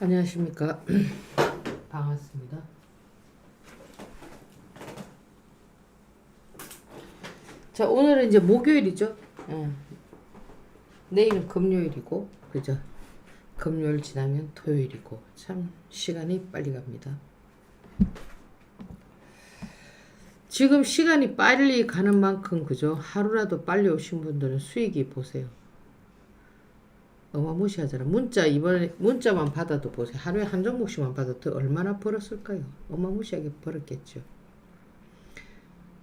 안녕하십니까. 반갑습니다. 자, 오늘은 이제 목요일이죠. 예. 내일은 금요일이고, 그죠? 금요일 지나면 토요일이고, 참, 시간이 빨리 갑니다. 지금 시간이 빨리 가는 만큼, 그죠? 하루라도 빨리 오신 분들은 수익이 보세요. 어마무시하잖아. 문자 이번에 문자만 받아도 보세요. 하루에 한 종목씩만 받아도 얼마나 벌었을까요? 어마무시하게 벌었겠죠.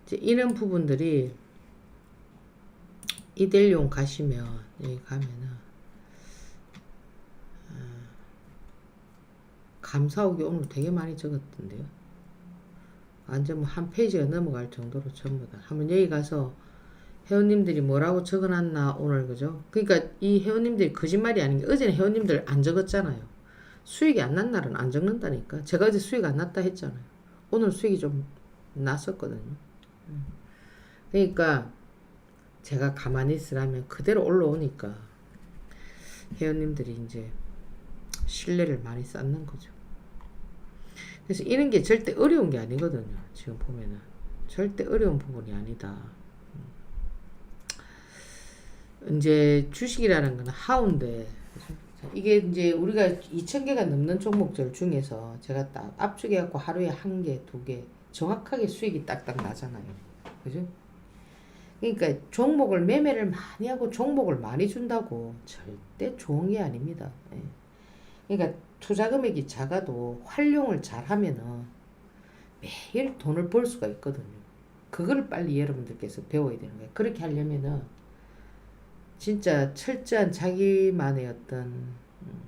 이제 이런 부분들이 이델용 가시면 여기 가면은 아, 감사옥이 오늘 되게 많이 적었던데요. 완전 뭐 한 페이지가 넘어갈 정도로 전부 다. 한번 여기 가서 회원님들이 뭐라고 적어놨나 오늘 그죠? 그러니까 이 회원님들이 거짓말이 아닌 게 어제는 회원님들 안 적었잖아요. 수익이 안 난 날은 안 적는다니까. 제가 어제 수익 안 났다 했잖아요. 오늘 수익이 좀 났었거든요. 음. 그러니까 제가 가만히 있으라면 그대로 올라오니까 회원님들이 이제 신뢰를 많이 쌓는 거죠. 그래서 이런 게 절대 어려운 게 아니거든요. 지금 보면은 절대 어려운 부분이 아니다. 이제 주식이라는 건 하운데 이게 이제 우리가 2,000개가 넘는 종목들 중에서 제가 딱 압축해 갖고 하루에 한 개, 두 개 정확하게 수익이 딱딱 나잖아요. 그죠? 그러니까 종목을 매매를 많이 하고 종목을 많이 준다고 절대 좋은 게 아닙니다. 예. 그러니까 투자 금액이 작아도 활용을 잘 하면은 매일 돈을 벌 수가 있거든요. 그걸 빨리 여러분들께서 배워야 되는 거예요. 그렇게 하려면은 진짜 철저한 자기만의 어떤 음,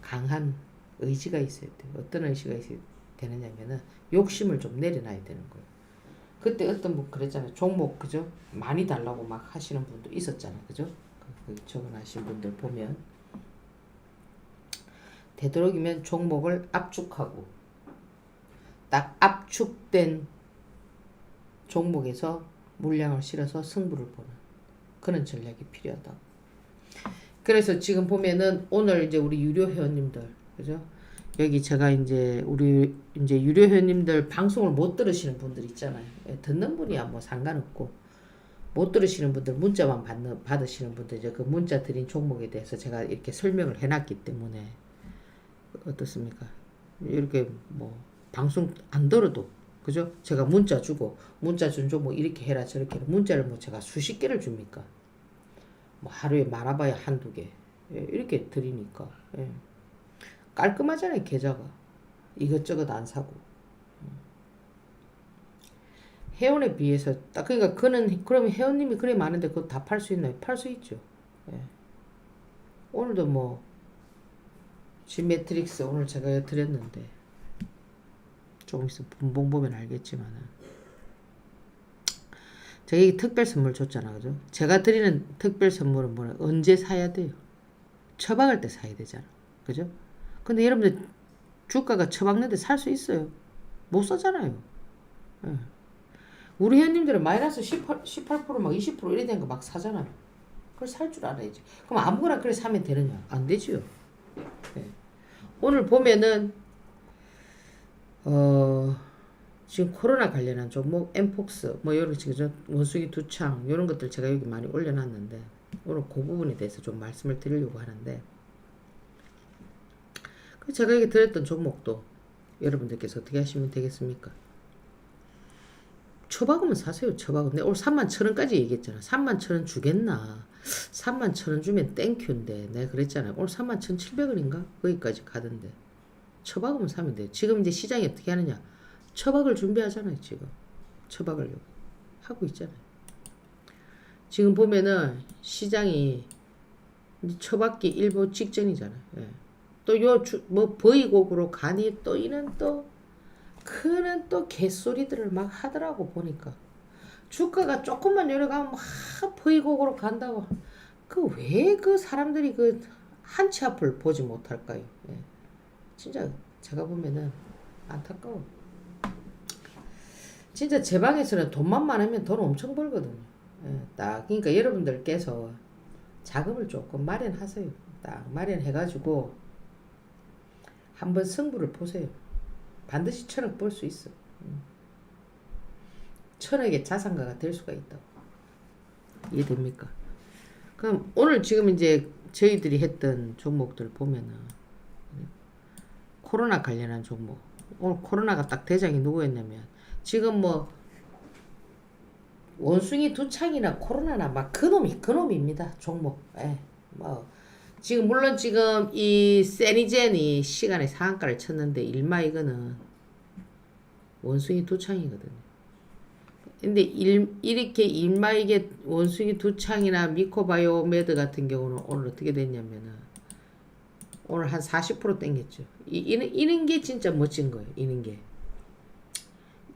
강한 의지가 있어야 돼요. 어떤 의지가 있어야 되느냐면은 욕심을 좀 내려놔야 되는 거예요. 그때 어떤 분 그랬잖아요. 종목 그죠? 많이 달라고 막 하시는 분도 있었잖아요. 그죠? 그 적어하신 분들 보면 되도록이면 종목을 압축하고 딱 압축된 종목에서 물량을 실어서 승부를 보는 그런 전략이 필요하다. 그래서 지금 보면은 오늘 이제 우리 유료 회원님들 그죠? 여기 제가 이제 우리 이제 유료 회원님들 방송을 못 들으시는 분들 있잖아요. 예, 듣는 분이야 뭐 상관없고 못 들으시는 분들 문자만 받는 받으시는 분들 이제 그 문자 드린 종목에 대해서 제가 이렇게 설명을 해놨기 때문에 어떻습니까? 이렇게 뭐 방송 안 들어도 그죠? 제가 문자 주고 문자 준 종목 이렇게 해라 저렇게 해라 문자를 뭐 제가 수십 개를 줍니까? 뭐 하루에 말아봐야 한두 개 예, 이렇게 드리니까 예. 깔끔하잖아요 계좌가 이것저것 안 사고 음. 회원에 비해서 딱 그러니까 그는 그러면 회원님이 그래 많은데 그거 다 팔 수 있나요? 팔 수 있죠. 예. 오늘도 뭐 지메트릭스 오늘 제가 드렸는데 조금 있으면 분봉 보면 알겠지만은. 제가 이 특별 선물 줬잖아. 그죠? 제가 드리는 특별 선물은 뭐냐? 언제 사야 돼요? 처박을 때 사야 되잖아. 그죠? 근데 여러분들 주가가 처박는데 살 수 있어요? 못 사잖아요. 예. 우리 회원님들은 마이너스 18, 18%막 20% 이래 된거 막 사잖아요. 그걸 살 줄 알아야지. 그럼 아무거나 그래 사면 되느냐? 안 되지요. 예. 오늘 보면은 어 지금 코로나 관련한 종목 엠폭스 뭐 여러 지금 원숭이 두창 이런 것들 제가 여기 많이 올려놨는데 오늘 그 부분에 대해서 좀 말씀을 드리려고 하는데 그 제가 여기 드렸던 종목도 여러분들께서 어떻게 하시면 되겠습니까? 초박으면 사세요 초박은 내가 오늘 3만 천 원까지 얘기했잖아. 3만 천원 주겠나? 3만 천원 주면 땡큐인데 내가 그랬잖아. 오늘 3만 천 7백원인가? 거기까지 가던데 처박으면 사면 돼요 지금 이제 시장이 어떻게 하느냐. 처박을 준비하잖아요 지금. 처박을 하고 있잖아요. 지금 보면은 시장이 처박기 일보 직전이잖아요. 예. 또요 뭐 버이곡으로 가니 또 이는 또 그는 또 개소리들을 막 하더라고 보니까. 주가가 조금만 내려가면 막 버이곡으로 간다고. 그 왜그 사람들이 그 한치 앞을 보지 못할까요? 예. 진짜 제가 보면은 안타까워. 진짜 제 방에서는 돈만 많으면 돈 엄청 벌거든요. 예, 딱 그러니까 여러분들께서 자금을 조금 마련하세요. 딱 마련해가지고 한번 승부를 보세요. 반드시 천억 벌 수 있어. 음. 천억의 자산가가 될 수가 있다고. 이해됩니까? 그럼 오늘 지금 이제 저희들이 했던 종목들 보면은 코로나 관련한 종목. 오늘 코로나가 딱 대장이 누구였냐면 지금 뭐 원숭이 두 창이나 코로나나 막 그놈이 그놈입니다 종목. 예. 뭐 지금 물론 지금 이 세니젠이 시간에 상한가를 쳤는데 일마 이거는 원숭이 두 창이거든요. 근데 일, 이렇게 일마 이게 원숭이 두 창이나 미코바이오메드 같은 경우는 오늘 어떻게 됐냐면은 오늘 한 40% 땡겼죠. 이, 이는, 이는 게 진짜 멋진 거예요. 이는 게.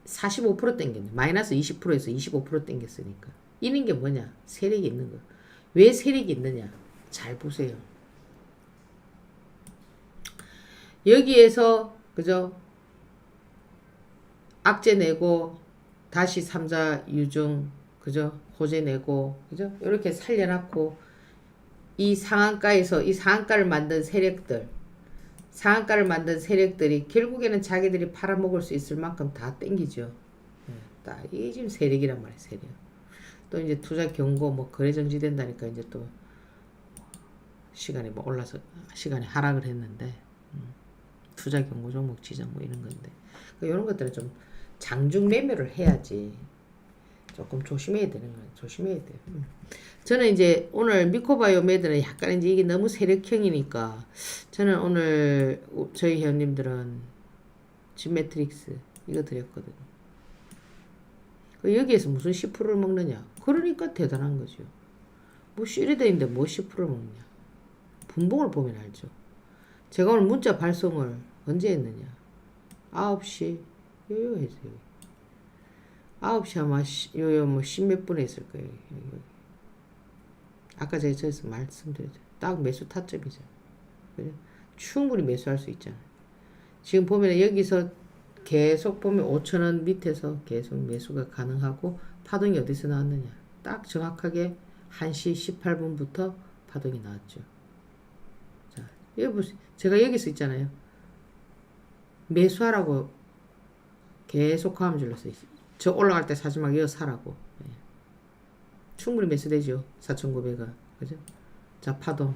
45% 땡겼네. 마이너스 20%에서 25% 땡겼으니까. 이는 게 뭐냐? 세력이 있는 거. 왜 세력이 있느냐? 잘 보세요. 여기에서 그죠? 악재 내고 다시 삼자 유증 그죠? 호재 내고 그죠? 이렇게 살려놨고 이 상한가에서 이 상한가를 만든 세력들 상한가를 만든 세력들이 결국에는 자기들이 팔아먹을 수 있을 만큼 다 땡기죠. 예, 딱 이게 지금 세력이란 말이에요. 세력. 또 이제 투자 경고 뭐 거래 정지된다니까 이제 또 시간이 뭐 올라서 시간이 하락을 했는데 음, 투자 경고 종목 지정 뭐 이런 건데 이런 것들은 좀 장중 매매를 해야지 조금 조심해야 되는 거예요. 조심해야 돼요. 음. 저는 이제 오늘 미코바이오 매드는 약간 이제 이게 너무 세력형이니까 저는 오늘 저희 회원님들은 진매트릭스 이거 드렸거든요. 그 여기에서 무슨 10%를 먹느냐? 그러니까 대단한 거죠. 뭐 시리드인데 뭐 10%를 먹냐? 분봉을 보면 알죠. 제가 오늘 문자 발송을 언제 했느냐? 9시 요요 했어요. 9시 아마 시, 요요 뭐 십몇 분에 있을 거예요. 아까 제가 저기서 말씀드렸죠. 딱 매수 타점이죠. 그죠? 충분히 매수할 수 있잖아요. 지금 보면 여기서 계속 보면 5천원 밑에서 계속 매수가 가능하고 파동이 어디서 나왔느냐. 딱 정확하게 1시 18분부터 파동이 나왔죠. 자, 여기 보세요. 제가 여기서 있잖아요. 매수하라고 계속 화음 질렀어요. 저 올라갈 때 사지 말고 이거 사라고. 예. 충분히 매수되죠. 4,900원. 그죠? 자, 파동.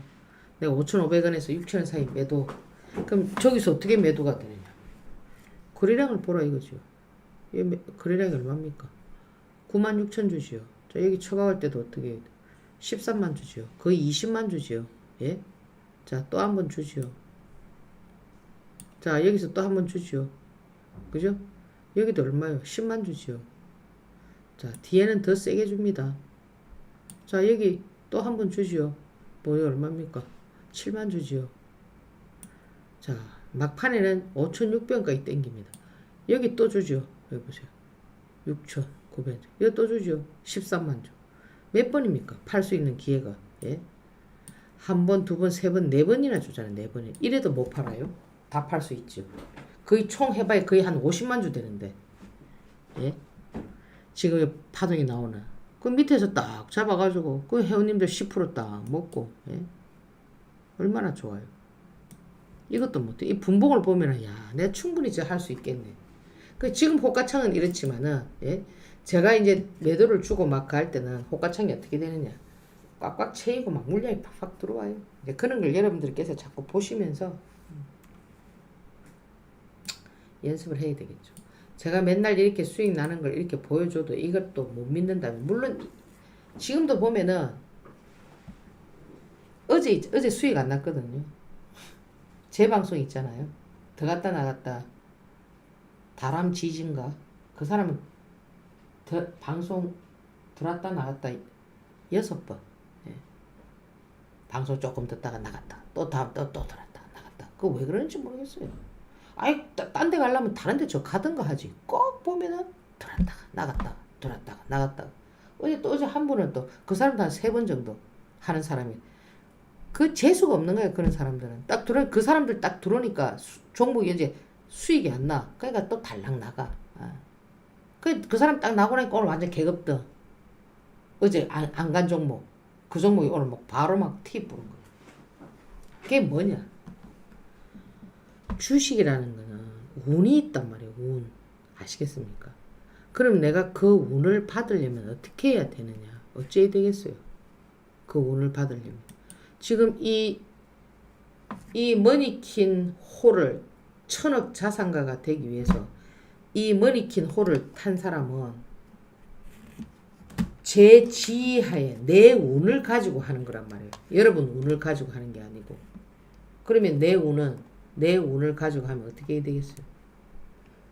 내가 5,500원에서 6,000원 사이 매도. 그럼 저기서 어떻게 매도가 되느냐? 거래량을 보라 이거죠. 이 매- 거래량이 얼마입니까? 96,000 주지요. 자, 여기 처박을 때도 어떻게 해요? 13만 주지요. 거의 20만 주지요. 예? 자, 또 한 번 주지요. 자, 여기서 또 한 번 주지요. 그죠? 여기도 얼마요? 10만 주지요. 자, 뒤에는 더 세게 줍니다. 자, 여기 또 한 번 주지요. 뭐요? 얼마입니까? 7만 주지요. 자, 막판에는 5,600원까지 땡깁니다. 여기 또 주죠. 여기 보세요. 6,900원. 여기 또 주죠. 13만 주. 몇 번입니까? 팔 수 있는 기회가. 예? 한 번, 두 번, 세 번, 네 번이나 주잖아요. 네 번이. 이래도 못 팔아요? 다 팔 수 있죠. 거의 총 해봐야 거의 한 50만 주 되는데. 예? 지금 파동이 나오나. 그 밑에서 딱 잡아가지고 그 회원님들 10%딱 먹고 예? 얼마나 좋아요. 이것도 못해. 이 분봉을 보면은 야, 내가 충분히 저할수 있겠네. 그 지금 호가창은 이렇지만은 예? 제가 이제 매도를 주고 막 갈 때는 호가창이 어떻게 되느냐? 꽉꽉 채이고 막 물량이 팍팍 들어와요. 그런 걸 여러분들께서 자꾸 보시면서 연습을 해야 되겠죠. 제가 맨날 이렇게 수익 나는 걸 이렇게 보여줘도 이것도 못 믿는다면 물론 지금도 보면은 어제 어제 수익 안 났거든요. 제 방송 있잖아요. 들어갔다 나갔다 다람 지진가 그 사람은 더, 방송 들어왔다 나갔다 여섯 번 예. 방송 조금 듣다가 나갔다 또 다음 또, 또 들어왔다 나갔다 그거 왜 그러는지 모르겠어요. 아이 딴 데 가려면 다른 데 저 가든가 하지. 꼭 보면은 들어왔다가 나갔다가 들어왔다가 나갔다가 어제 또 어제 한 분은 또 그 사람도 한 세 번 정도 하는 사람이. 그 재수가 없는 거예요 그런 사람들은. 딱 들어 그 사람들 딱 들어오니까 수, 종목이 이제 수익이 안 나. 그러니까 또 달랑 나가. 아. 그, 그 사람 딱 나고 나니까 오늘 완전 개급등 어제 안간 종목. 그 종목이 오늘 막 바로 막 티 부른 거야 그게 뭐냐 주식이라는 거는 운이 있단 말이에요. 운. 아시겠습니까? 그럼 내가 그 운을 받으려면 어떻게 해야 되느냐? 어찌해야 되겠어요? 그 운을 받으려면. 지금 이, 이 머니킨 홀을 천억 자산가가 되기 위해서 이 머니킨 홀을 탄 사람은 제 지하에 내 운을 가지고 하는 거란 말이에요. 여러분 운을 가지고 하는 게 아니고. 그러면 내 운은 내 운을 가지고 하면 어떻게 해야 되겠어요?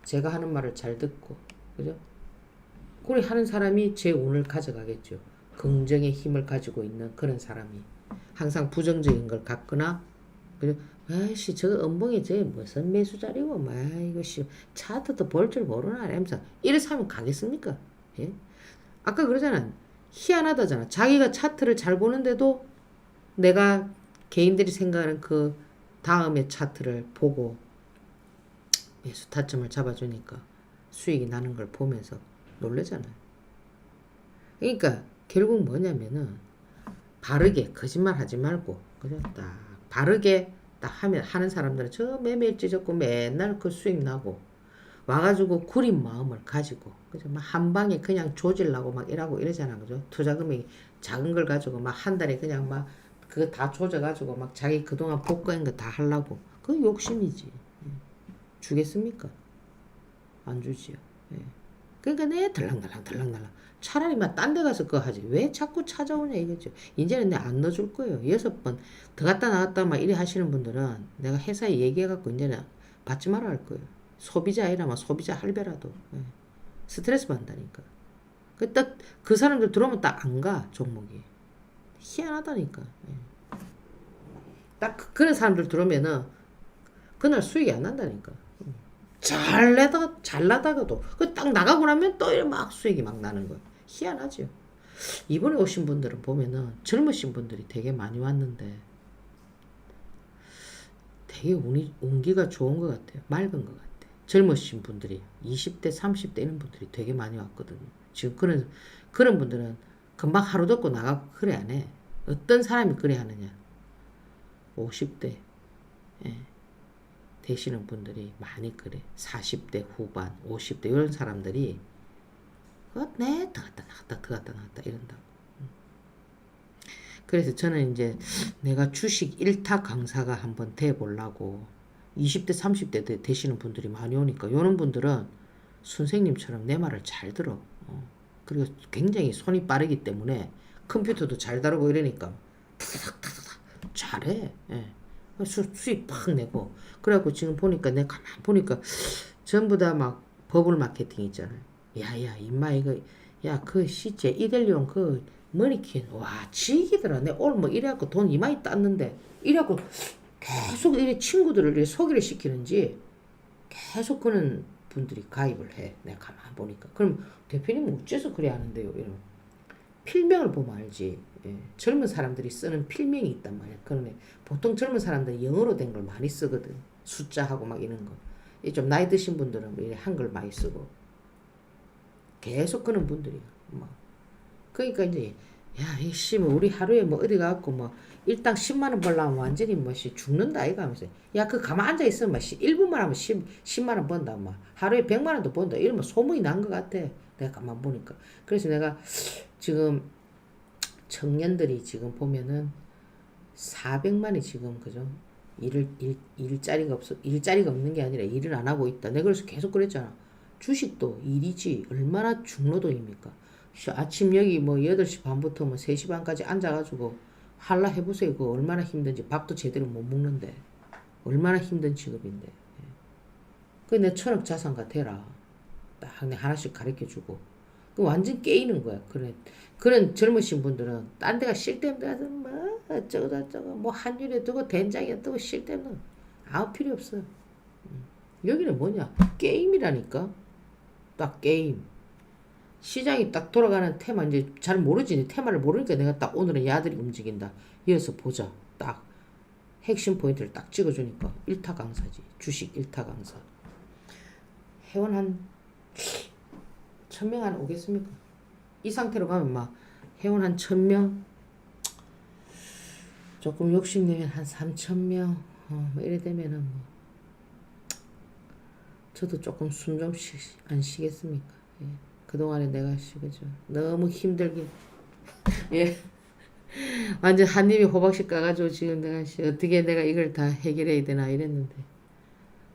제가 하는 말을 잘 듣고, 그죠? 그래 하는 사람이 제 운을 가져가겠죠. 긍정의 힘을 가지고 있는 그런 사람이 항상 부정적인 걸 갖거나, 그죠? 아이씨 저 은봉이 저 무슨 매수 자리고, 막 이거 씨 차트도 볼 줄 모르나 이러면서 이래서 하면 가겠습니까? 예? 아까 그러잖아. 희한하다잖아. 자기가 차트를 잘 보는데도 내가 개인들이 생각하는 그 다음의 차트를 보고 매수 타점을 잡아주니까 수익이 나는 걸 보면서 놀래잖아요. 그러니까 결국 뭐냐면은 바르게 거짓말 하지 말고 그죠? 딱 바르게 딱 하면 하는 사람들은 저 매매일지 적고 맨날 그 수익 나고 와가지고 구린 마음을 가지고 그죠? 막 한 방에 그냥 조질라고 막 이러고 이러잖아 그죠? 투자 금액이 작은 걸 가지고 막 한 달에 그냥 막 그거 다 조져가지고 막 자기 그동안 복구한 거 다 하려고 그 욕심이지 예. 주겠습니까? 안 주지요. 예. 그러니까 내 덜랑덜랑 덜랑덜랑 차라리 막 딴 데 가서 그거 하지 왜 자꾸 찾아오냐 이거죠. 이제는 내 안 넣어줄 거예요. 여섯 번 들어갔다 나갔다 막 이래 하시는 분들은 내가 회사에 얘기해갖고 이제는 받지 말아 할 거예요. 소비자 아니라면 소비자 할배라도 예. 스트레스 받는다니까. 그 딱 그 사람들 들어오면 딱 안 가 종목이 희한하다니까. 예. 딱 그- 그런 사람들 들어오면은 그날 수익이 안 난다니까. 잘 내다가 잘 나다가도 그 딱 나가고 나면 또막 수익이 막 나는 거야. 희한하죠. 이번에 오신 분들은 보면은 젊으신 분들이 되게 많이 왔는데 되게 운이 운기가 좋은 것 같아요. 맑은 것 같아. 젊으신 분들이 20대, 30대 이런 분들이 되게 많이 왔거든요. 지금 그런 그런 분들은 금방 하루 덮고 나가고 그래 안 해. 어떤 사람이 그래 하느냐? 50대 예. 되시는 분들이 많이 그래. 40대 후반, 50대 이런 사람들이 어, 네, 들어갔다 나갔다 들어갔다 나갔다 이런다고. 음. 그래서 저는 이제 내가 주식 1타 강사가 한번 돼 보려고 20대, 30대 되- 되시는 분들이 많이 오니까 이런 분들은 선생님처럼 내 말을 잘 들어. 어. 그리고 굉장히 손이 빠르기 때문에 컴퓨터도 잘 다루고 이러니까 타닥타닥 잘해. 예. 수, 수익 팍 내고 그래갖고 지금 보니까 내가 가만 보니까 전부 다 막 버블 마케팅 있잖아요. 야 야 임마 이거 야 그 시제 이델리온 그 머니킨 와 지기더라. 내 오늘 뭐 이래갖고 돈 이마이 땄는데 이래갖고 계속 이래 친구들을 이래 소개를 시키는지 계속 그런 분들이 가입을 해. 내가 가만 보니까 그럼 대표님 어째서 그래 하는데요? 이런 필명을 보면 알지. 예. 젊은 사람들이 쓰는 필명이 있단 말이야. 그러네. 보통 젊은 사람들은 영어로 된 걸 많이 쓰거든. 숫자하고 막 이런 거. 이좀 나이 드신 분들은 뭐 한글 많이 쓰고. 계속 그런 분들이야. 뭐. 그러니까 이제 야, 이씨 뭐 우리 하루에 뭐 어디 가갖고 뭐 일당 10만 원 벌려면 완전히 뭐 씨 죽는다 이거 하면서 야 그 가만 앉아 있으면 막 1분만 하면 10, 10만 원 번다 막 하루에 100만 원도 번다 이러면 소문이 난 것 같아 내가 가만 보니까 그래서 내가 지금 청년들이 지금 보면은 400만이 지금 그죠 일을 일 일자리가 없어 일자리가 없는 게 아니라 일을 안 하고 있다 내가 그래서 계속 그랬잖아 주식도 일이지 얼마나 중노동입니까 씨, 아침 여기 뭐 8시 반부터 뭐 3시 반까지 앉아가지고 할라 해보세요. 그거 얼마나 힘든지 밥도 제대로 못 먹는데 얼마나 힘든 직업인데. 예. 그내 천억 자산가 되라. 딱 내 하나씩 가르쳐주고 그 완전 깨이는 거야. 그래 그런 젊으신 분들은 딴 데가 데서 뭐 어쩌고 저쩌고 뭐 한율에 두고 된장에 두고 쓸데없는 아무 필요 없어. 음. 여기는 뭐냐 게임이라니까. 딱 게임. 시장이 딱 돌아가는 테마 이제 잘 모르지 테마를 모르니까 내가 딱 오늘은 야들이 움직인다 이어서 보자 딱 핵심 포인트를 딱 찍어주니까 1타 강사지 주식 1타 강사 회원 한 천명 안 오겠습니까? 이 상태로 가면 막 회원 한 천명? 조금 욕심내면 한 삼천명? 어, 뭐 이래 되면은 뭐. 저도 조금 숨 좀 안 쉬겠습니까? 예. 그동안에 내가 씨 그죠? 너무 힘들게 예. 완전 한 입에 호박씩 까가지고 지금 내가 씨 어떻게 내가 이걸 다 해결해야 되나 이랬는데.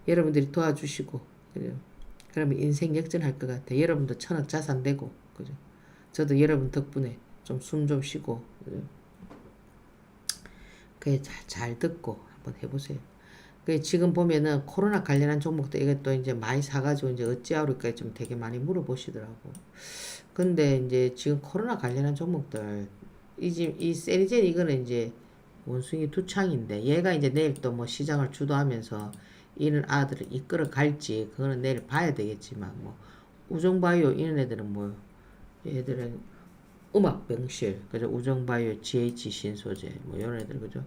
여러분들이 도와주시고 그죠 그러면 인생 역전할 것 같아 여러분도 천억 자산 되고 그죠 저도 여러분 덕분에 좀숨좀 쉬고 그죠? 그게 잘, 잘 듣고 한번 해보세요. 그 지금 보면은 코로나 관련한 종목도 이것도 이제 많이 사가지고 이제 어찌하루까 좀 되게 많이 물어보시더라고. 근데 이제 지금 코로나 관련한 종목들 이지 이 세리젠 이거는 이제 원숭이 두 창인데 얘가 이제 내일 또 뭐 시장을 주도하면서 이런 아들을 이끌어 갈지 그거는 내일 봐야 되겠지만 뭐 우정바이오 이런 애들은 뭐 얘들은 음악 병실 그죠? 우정바이오 GH 신소재 뭐 이런 애들 그죠?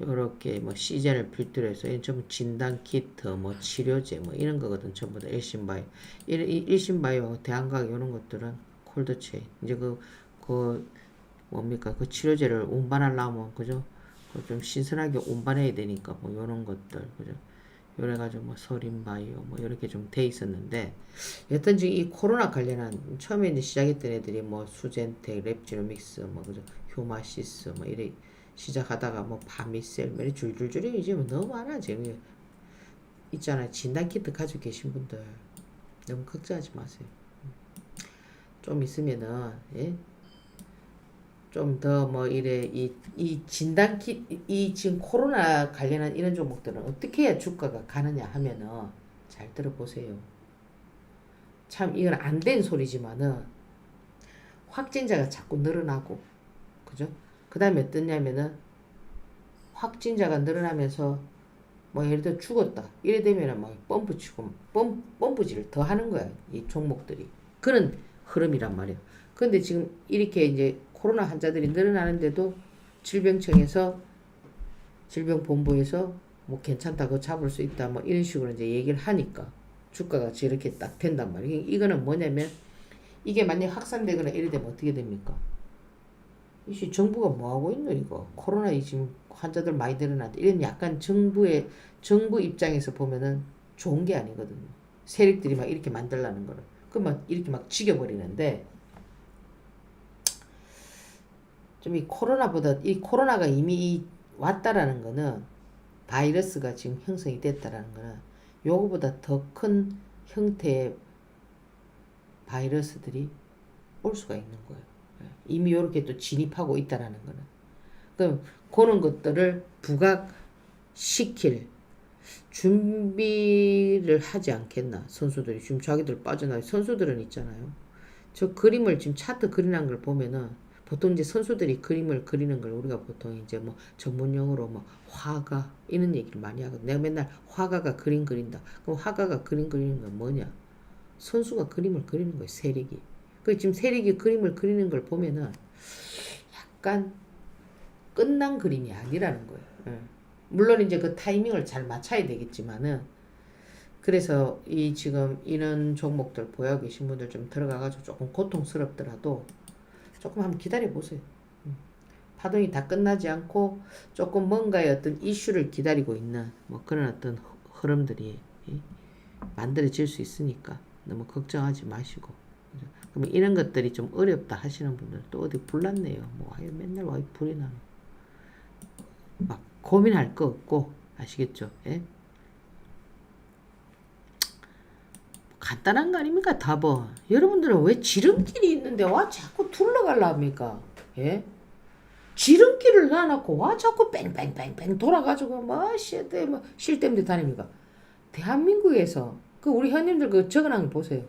요렇게 뭐 시제를 필두로 해서 이런 전부 진단 키트 뭐 치료제 뭐 이런 거거든 전부 다 일신바이오. 일신바이오 대한과학 이런 것들은 콜드 체인. 이제 그그 뭡니까? 그 치료제를 운반하려면 그죠? 그 좀 신선하게 운반해야 되니까 뭐 이런 것들 그죠 요래 가지고 뭐 서린바이오 뭐 이렇게 좀 돼 있었는데 여튼 지금 이 코로나 관련한 처음에 이제 시작했던 애들이 뭐 수젠텍, 랩지노믹스 뭐 그죠 휴마시스 뭐 이래 시작하다가 뭐 바미셀 뭐 이래 줄줄줄이 이제 뭐 너무 많아. 지금 있잖아요 진단 키트 가지고 계신 분들 너무 걱정하지 마세요. 좀 있으면은 예? 좀 더 뭐 이래 이, 이 진단 키이 이 지금 코로나 관련한 이런 종목들은 어떻게 해야 주가가 가느냐 하면은 잘 들어보세요. 참 이건 안 된 소리지만은 확진자가 자꾸 늘어나고 그죠? 그 다음에 어떠냐면은 확진자가 늘어나면서 뭐 예를 들어 죽었다 이래 되면은 막 펌프 치고 펌, 펌프질을 더 하는 거야 이 종목들이 그런 흐름이란 말이야 근데 지금 이렇게 이제 코로나 환자들이 늘어나는데도 질병청에서 질병본부에서 뭐 괜찮다 그거 잡을 수 있다 뭐 이런 식으로 이제 얘기를 하니까 주가가 저렇게 딱 된단 말이에요. 이거는 뭐냐면 이게 만약 확산되거나 이래 되면 어떻게 됩니까? 이씨 정부가 뭐 하고 있노 이거? 코로나 이 지금 환자들 많이 늘어나는데. 이런 약간 정부의 정부 입장에서 보면은 좋은 게 아니거든요. 세력들이 막 이렇게 만들라는 거를. 그막 이렇게 막 죽여버리는데 좀 이 코로나보다 이 코로나가 이미 이 왔다라는 거는 바이러스가 지금 형성이 됐다라는 거는 요거보다 더 큰 형태의 바이러스들이 올 수가 있는 거예요. 예. 이미 요렇게 또 진입하고 있다라는 거는. 그럼 그런 것들을 부각시킬 준비를 하지 않겠나 선수들이 지금 자기들 빠져나와 선수들은 있잖아요. 저 그림을 지금 차트 그리는 걸 보면은 보통 이제 선수들이 그림을 그리는 걸 우리가 보통 이제 뭐 전문용어로 뭐 화가 이런 얘기를 많이 하거든. 내가 맨날 화가가 그림 그린다. 그럼 화가가 그림 그리는 건 뭐냐? 선수가 그림을 그리는 거예요. 세력이. 그 지금 세력이 그림을 그리는 걸 보면은 약간 끝난 그림이 아니라는 거예요. 예. 물론 이제 그 타이밍을 잘 맞춰야 되겠지만은 그래서 이 지금 이런 종목들 보여 계신 분들 좀 들어가가지고 조금 고통스럽더라도 조금 한번 기다려 보세요. 음. 파동이 다 끝나지 않고 조금 뭔가의 어떤 이슈를 기다리고 있는 뭐 그런 어떤 흐- 흐름들이 이, 만들어질 수 있으니까 너무 걱정하지 마시고? 그러면 이런 것들이 좀 어렵다 하시는 분들 또 어디 불났네요. 뭐 맨날 와 불이 나는 막 고민할 거 없고 아시겠죠? 예? 간단한 거 아닙니까? 답은 여러분들은 왜 지름길이 있는데 와 자꾸 둘러갈라 합니까? 예? 지름길을 놔놓고 와 자꾸 뺑뺑뺑뺑 돌아가지고 뭐쉴때뭐쉴 때문에 다닙니까? 대한민국에서 그 우리 현님들 그 적어놓은 거 보세요.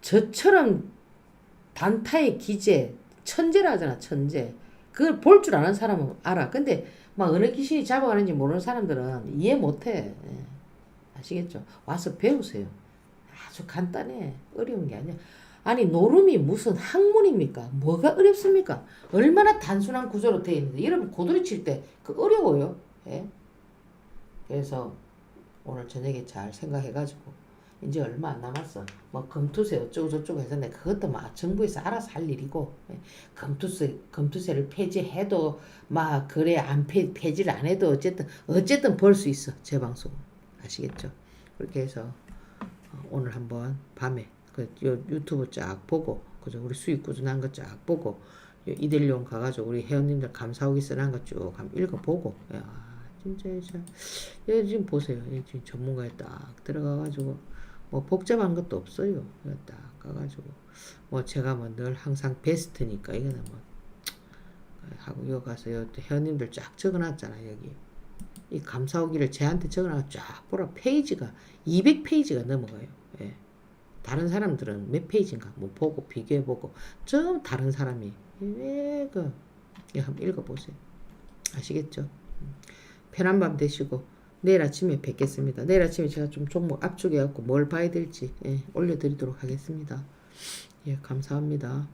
저처럼 단타의 기재 천재라 하잖아 천재. 그걸 볼 줄 아는 사람은 알아. 근데 막 어느 귀신이 잡아가는지 모르는 사람들은 이해 못해. 예. 아시겠죠? 와서 배우세요 아주 간단해. 어려운 게 아니야. 아니 노름이 무슨 학문입니까? 뭐가 어렵습니까? 얼마나 단순한 구조로 되어 있는데 여러분 고도리 칠 때 그 어려워요. 예? 그래서 오늘 저녁에 잘 생각해가지고 이제 얼마 안 남았어. 뭐 검투세 어쩌고 저쩌고 내가 그것도 막 정부에서 알아서 할 일이고 예? 검투세 검투세를 폐지해도 막 그래 안 폐, 폐지를 안 해도 어쨌든 어쨌든 벌 수 있어 제 방송 아시겠죠? 그렇게 해서 어, 오늘 한번 밤에 그 요- 유튜브 쫙 보고 그죠 우리 수익 꾸준한 거 쫙 보고 요 이델리온 가가지고 우리 회원님들 감사후기 써놓은 거쭉 한번 읽어보고. 야 진짜 진짜 여기 지금 보세요. 여기 지금 전문가에 딱 들어가가지고 뭐 복잡한 것도 없어요. 여기 딱 가가지고. 뭐 제가 뭐 늘 항상 베스트니까 이거는 뭐. 하고 여기 가서 여기 회원님들 쫙 적어놨잖아 여기 이 감사 후기를 제한테 적어놔 쫙 보라 페이지가 200페이지가 넘어가요. 예. 다른 사람들은 몇 페이지인가 뭐 보고 비교해보고 좀 다른 사람이 왜그 이거 한번 읽어보세요. 아시겠죠? 음. 편한 밤 되시고 내일 아침에 뵙겠습니다. 내일 아침에 제가 좀 종목 압축해갖고 뭘 봐야 될지 예, 올려드리도록 하겠습니다. 예, 감사합니다.